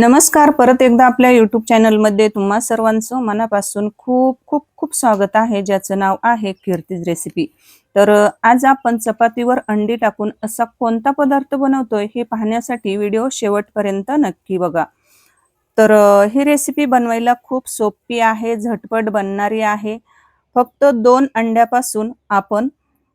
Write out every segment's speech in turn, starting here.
नमस्कार परत एकदा आपल्या युट्यूब चॅनलमध्ये तुम्हा सर्वांचं मनापासून खूप खूप खूप स्वागत आहे ज्याचं नाव आहे कीर्तीज रेसिपी तर आज आपण चपातीवर अंडी टाकून असा कोणता पदार्थ बनवतोय हे पाहण्यासाठी व्हिडिओ शेवटपर्यंत नक्की बघा. तर ही रेसिपी बनवायला खूप सोपी आहे झटपट बनणारी आहे. फक्त दोन अंड्यापासून आपण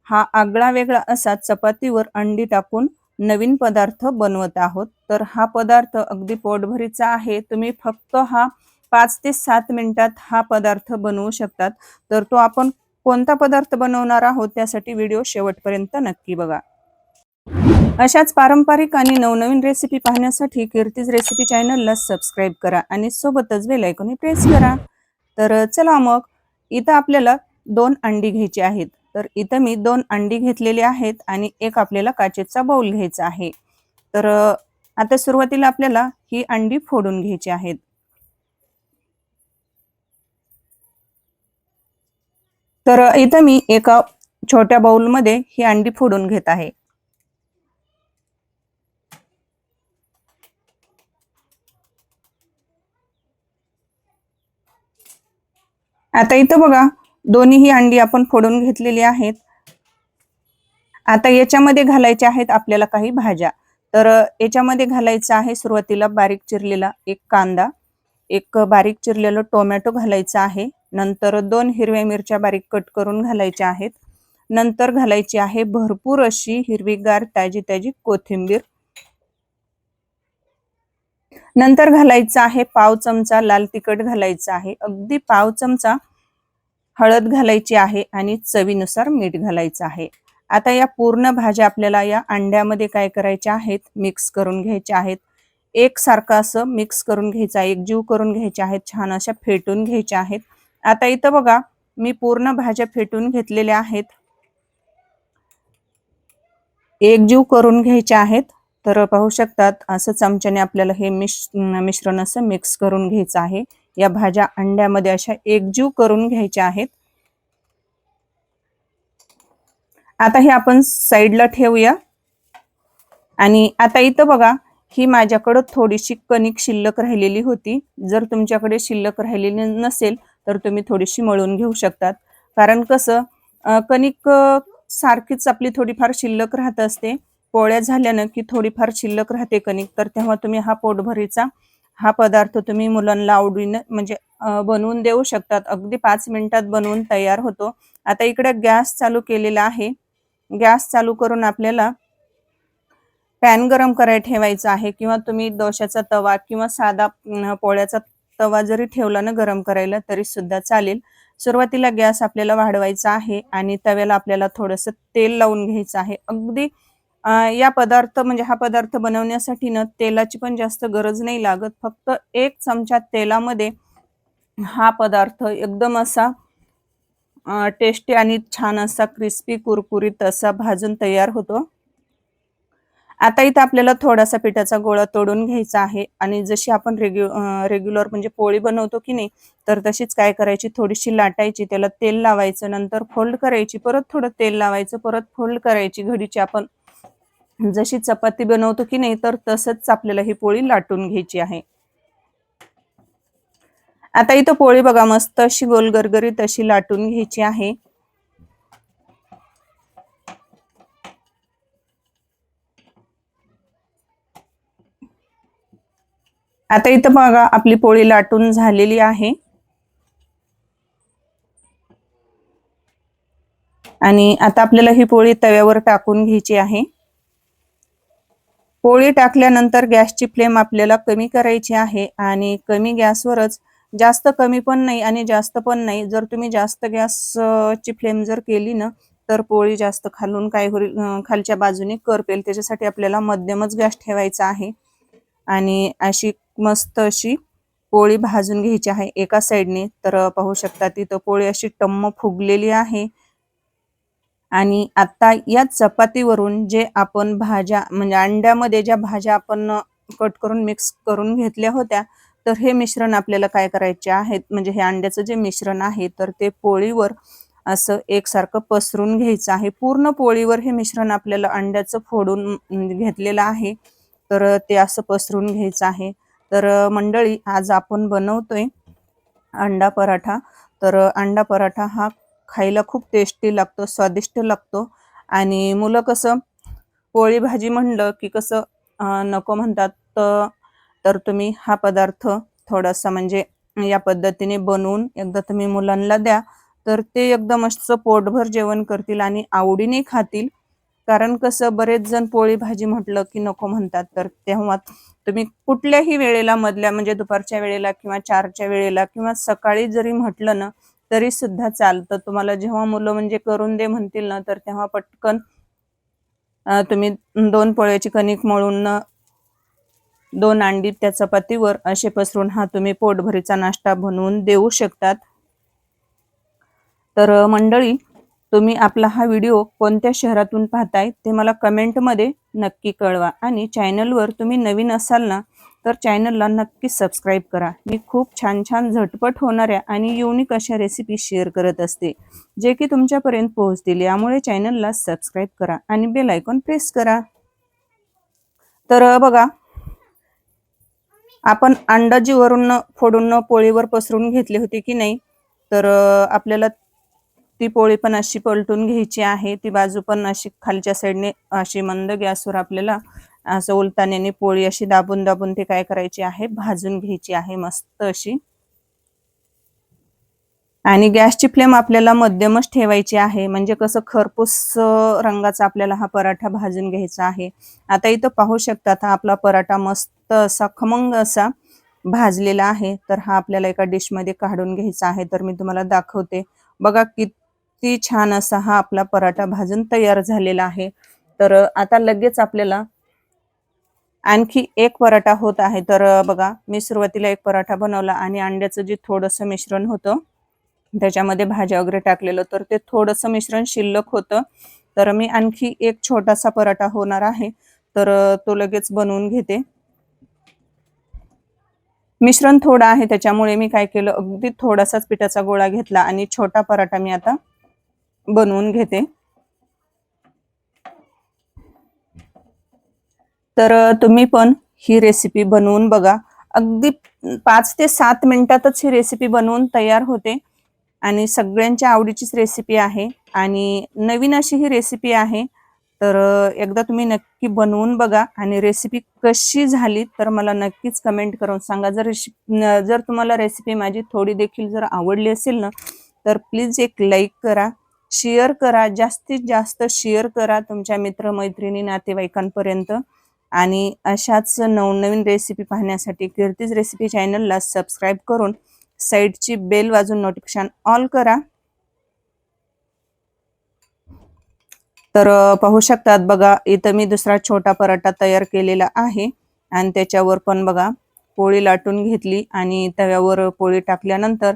हा आगळा वेगळा असा चपातीवर अंडी टाकून नवीन पदार्थ बनवत आहोत. तर हा पदार्थ अगदी पोटभरीचा आहे. तुम्ही फक्त हा पाच ते सात मिनिटात हा पदार्थ बनवू शकतात. तर तो आपण कोणता पदार्थ बनवणार आहोत त्यासाठी व्हिडिओ शेवटपर्यंत नक्की बघा. अशाच पारंपरिक आणि नवनवीन रेसिपी पाहण्यासाठी कीर्तीज रेसिपी चॅनलला सबस्क्राईब करा आणि सोबतच बेलायकोनी प्रेस करा. तर चला मग इथं आपल्याला दोन अंडी घ्यायची आहेत. तर इथं मी दोन अंडी घेतलेली आहेत आणि एक आपल्याला काचेचा बाउल घ्यायचा आहे. तर आता सुरुवातीला आपल्याला ही अंडी फोडून घ्यायची आहेत. तर इथं मी एका छोट्या बाउलमध्ये ही अंडी फोडून घेत आहे. आता इथं बघा दोन्हीही अंडी आपण फोडून घेतलेली आहेत. आता याच्यामध्ये घालायच्या आहेत आपल्याला काही भाज्या. तर याच्यामध्ये घालायचं आहे सुरुवातीला बारीक चिरलेला एक कांदा एक बारीक चिरलेलं टोमॅटो घालायचा आहे. नंतर दोन हिरव्या मिरच्या बारीक कट करून घालायच्या आहेत. नंतर घालायची आहे भरपूर अशी हिरवीगार ताजी ताजी कोथिंबीर. नंतर घालायचं आहे पाव चमचा लाल तिखट घालायचं आहे. अगदी पाव चमचा हळद घालायची आहे आणि चवीनुसार मीठ घालायचं आहे. आता या पूर्ण भाज्या आपल्याला या अंड्यामध्ये काय करायच्या आहेत? मिक्स करून घ्यायच्या आहेत. एकसारखं असं मिक्स करून घ्यायचं आहे एकजीव करून घ्यायच्या आहेत छान अशा फेटून घ्यायच्या आहेत. आता इथं बघा मी पूर्ण भाज्या फेटून घेतलेल्या आहेत. एकजीव करून घ्यायच्या आहेत. तर पाहू शकतात असं चमच्याने आपल्याला हे मिश मिश्रण असं मिक्स करून घ्यायचं आहे. या भाज्या अंड्यामध्ये अशा एकजीव करून घ्यायच्या आहेत. आता हे आपण साईडला ठेवूया. आणि आता इथं बघा ही माझ्याकडं थोडीशी कणिक शिल्लक राहिलेली होती. जर तुमच्याकडे शिल्लक राहिलेली नसेल तर तुम्ही थोडीशी मळून घेऊ शकतात. कारण कसं कणिक सारखीच आपली थोडीफार शिल्लक राहत असते. पोळ्या झाल्यानं की थोडीफार शिल्लक राहते कणिक तर तेव्हा तुम्ही हा पोटभरीचा हा पदार्थ तुम्ही मुलांना आवडीनं म्हणजे बनवून देऊ शकतात. अगदी पाच मिनिटात बनवून तयार होतो. आता इकडे गॅस चालू केलेला आहे. गॅस चालू करून आपल्याला पॅन गरम करायला ठेवायचा आहे किंवा तुम्ही दोशाचा तवा किंवा साधा पोळ्याचा तवा जरी ठेवला ना गरम करायला तरी सुद्धा चालेल. सुरुवातीला गॅस आपल्याला वाढवायचा आहे आणि तव्याला आपल्याला थोडंसं तेल लावून घ्यायचं आहे. अगदी या पदार्थ म्हणजे हा पदार्थ बनवण्यासाठी ना तेलाची पण जास्त गरज नाही लागत. फक्त एक चमचा तेलामध्ये हा पदार्थ एकदम असा टेस्टी आणि छान असा क्रिस्पी कुरकुरीत असा भाजून तयार होतो. आता इथं आपल्याला थोडासा पिठाचा गोळा तोडून घ्यायचा आहे आणि जशी आपण रेग्यु रेग्युलर म्हणजे पोळी बनवतो की नाही तर तशीच काय करायची? थोडीशी लाटायची त्याला तेल लावायचं नंतर फोल्ड करायची परत थोडं तेल लावायचं परत फोल्ड करायची घडीची आपण. जशी चपाती बनवतो की नाही तर तसंच आपल्याला ही पोळी लाटून घ्यायची आहे. आता इथं पोळी बघा मस्त अशी गोल गरगरीत अशी लाटून घ्यायची आहे. आता इथं बघा आपली पोळी लाटून झालेली आहे. आणि आता आपल्याला ही पोळी तव्यावर टाकून घ्यायची आहे. पोळी टाकल्यानंतर गॅसची फ्लेम आपल्याला कमी करायची आहे आणि कमी गॅसवरच जास्त कमी पण नाही आणि जास्त पण नाही. जर तुम्ही जास्त गॅसची फ्लेम जर केली ना तर पोळी जास्त खालून काय होईल खालच्या बाजूने करपेल त्याच्यासाठी आपल्याला मध्यमच गॅस ठेवायचा आहे आणि अशी मस्त अशी पोळी भाजून घ्यायची आहे एका साईडने. तर पाहू शकता तिथं पोळी अशी टम्म फुगलेली आहे. आणि आता याच चपातीवरून जे आपण भाज्या म्हणजे अंड्यामध्ये ज्या भाज्या आपण कट करून मिक्स करून घेतल्या होत्या तर हे मिश्रण आपल्याला काय करायचे आहेत? म्हणजे हे अंड्याचं जे मिश्रण आहे तर ते पोळीवर असं एकसारखं पसरून घ्यायचं आहे. पूर्ण पोळीवर हे मिश्रण आपल्याला अंड्याचं फोडून घेतलेलं आहे. तर ते असं पसरून घ्यायचं आहे. तर मंडळी आज आपण बनवतोय अंडा पराठा. तर अंडा पराठा हा खायला खूप टेस्टी लागतो स्वादिष्ट लागतो. आणि मुलं कसं पोळी भाजी म्हणलं की कसं नको म्हणतात तर तर तुम्ही हा पदार्थ थोडासा म्हणजे या पद्धतीने बनवून एकदा तुम्ही मुलांना द्या. तर ते एकदम मस्त पोटभर जेवण करतील आणि आवडीने खातील. कारण कसं बरेच जण पोळी भाजी म्हटलं की नको म्हणतात. तर तेव्हा तुम्ही कुठल्याही वेळेला मधल्या म्हणजे दुपारच्या वेळेला किंवा चारच्या वेळेला किंवा सकाळी जरी म्हटलं ना तरी सुद्धा चालतं. तुम्हाला जेव्हा मुलं म्हणजे करून दे म्हणतील ना तर तेव्हा पटकन तुम्ही दोन पोळ्याची कणिक मळून दोन अंडी त्या चपातीवर असे पसरून हा तुम्ही पोटभरीचा नाश्ता बनवून देऊ शकतात. तर मंडळी तुम्ही आपला हा व्हिडिओ कोणत्या शहरातून पाहताय ते मला कमेंटमध्ये नक्की कळवा आणि चॅनलवर तुम्ही नवीन असाल ना तर चॅनलला नक्की सबस्क्राईब करा. मी खूप छान छान झटपट होणाऱ्या आणि युनिक अशा रेसिपी शेअर करत असते जे की तुमच्यापर्यंत पोहोचतील. यामुळे चॅनलला सबस्क्राईब करा आणि बेल आयकॉन प्रेस करा. तर बघा आपण अंडा फोडून पोळीवर पसरून घेतली होती की नाही? तर आपल्याला ती पोळी पण अशी पलटून घ्यायची आहे. ती बाजू पण अशी खालच्या साईडने अशी मंद गॅसवर आपल्याला असं उलताण्याने पोळी अशी दाबून दाबून ती काय करायची आहे? भाजून घ्यायची आहे मस्त अशी. आणि गॅसची फ्लेम आपल्याला मध्यमच ठेवायची आहे. म्हणजे कसं खरपूस रंगाचा आपल्याला हा पराठा भाजून घ्यायचा आहे. आता इथं पाहू शकतात हा आपला पराठा मस्त असा खमंग असा भाजलेला आहे. तर हा आपल्याला एका डिशमध्ये काढून घ्यायचा आहे. तर मी तुम्हाला दाखवते. बघा किती छान असा हा आपला पराठा भाजून तयार झालेला आहे. तर आता लगेच आपल्याला आणखी एक पराठा होत आहे. तर बघा मी सुरुवातीला एक पराठा बनवला आणि अंड्याचं जे थोडंसं मिश्रण होतं त्याच्यामध्ये भाज्या वगैरे टाकलेलं तर ते थोडंसं मिश्रण शिल्लक होतं. तर मी आणखी एक छोटासा पराठा होणार आहे. तर तो लगेच बनवून घेते. मिश्रण थोडं आहे त्याच्यामुळे मी काय केलं अगदी थोडासाच पिठाचा गोळा घेतला आणि छोटा पराठा मी आता बनवून घेते. तर तुम्ही पण ही रेसिपी बनवून बघा. अगदी पाच ते सात मिनिटातच ही रेसिपी बनवून तयार होते. आणि सगळ्यांच्या आवडीचीच रेसिपी आहे. आणि नवीन अशी ही रेसिपी आहे. तर एकदा तुम्ही नक्की बनवून बघा. आणि रेसिपी कशी झाली तर मला नक्कीच कमेंट करून सांगा. जर रेसिपी जर तुम्हाला रेसिपी माझी थोडी देखील जर आवडली असेल ना तर प्लीज एक लाईक करा. शेअर करा. जास्तीत जास्त शेअर करा तुमच्या मित्रमैत्रिणी नातेवाईकांपर्यंत. आणि अशाच नवनवीन रेसिपी पाहण्यासाठी कीर्तीज रेसिपी चॅनलला सबस्क्राईब करून साईडची बेल वाजून नोटिफिकेशन ऑल करा. तर पाहू शकतात बघा इथं मी दुसरा छोटा पराठा तयार केलेला आहे आणि त्याच्यावर पण बघा पोळी लाटून घेतली आणि तव्यावर पोळी टाकल्यानंतर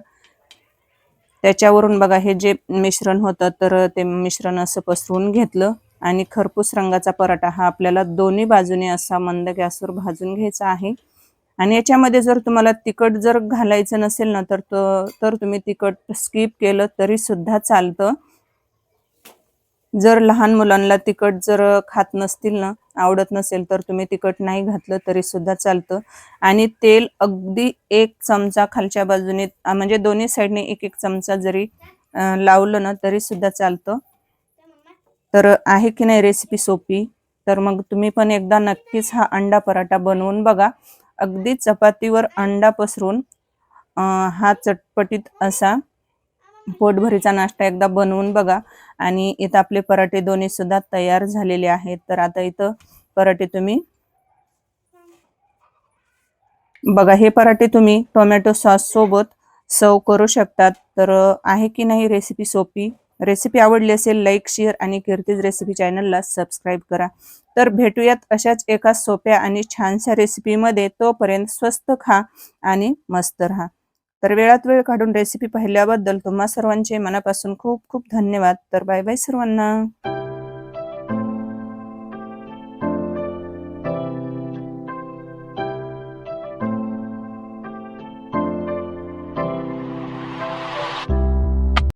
त्याच्यावरून बघा हे जे मिश्रण होतं तर ते मिश्रण असं पसरवून घेतलं. आणि खरपूस रंगाचा पराठा हा आपल्याला दोन्ही बाजूने असा मंद गॅसवर भाजून घ्यायचा आहे. आणि याच्यामध्ये जर तुम्हाला तिखट जर घालायचं नसेल ना तर तो- तर तुम्ही तिखट स्किप केलं तरी सुद्धा चालतं. जर लहान मुलांना तिखट जर खात नसतील ना आवडत नसेल तर तुम्ही तिखट नाही घातलं तरी सुद्धा चालतं. आणि तेल अगदी एक चमचा खालच्या बाजूने म्हणजे दोन्ही साईडने एक एक चमचा जरी लावलं ना तरी सुद्धा चालतं. तर आहे की नाही रेसिपी सोपी? तर मग तुम्ही पण एकदा नक्कीच हा अंडा पराठा बनवून बघा. अगदी चपातीवर अंडा पसरून हा चटपटीत असा पोटभरीचा नाश्ता एकदा बनवून बघा. आणि इथं आपले पराठे दोन्ही सुद्धा तयार झालेले आहेत. तर आता इथं पराठे तुम्ही बघा हे पराठे तुम्ही टोमॅटो सॉस सोबत सर्व करू शकतात. तर आहे की नाही रेसिपी सोपी? रेसिपी आवडली असेल लाईक शेअर आणि कीर्तीज रेसिपी चॅनलला सबस्क्राईब करा. तर भेटूयात अशाच एका सोप्या आणि छानशा रेसिपीमध्ये तोपर्यंत स्वस्त खा आणि मस्त राहा. तर वेळात वेळ काढून रेसिपी पाहिल्याबद्दल तुम्हा सर्वांचे मनापासून खूप खूप धन्यवाद. तर बाय बाय सर्वांना.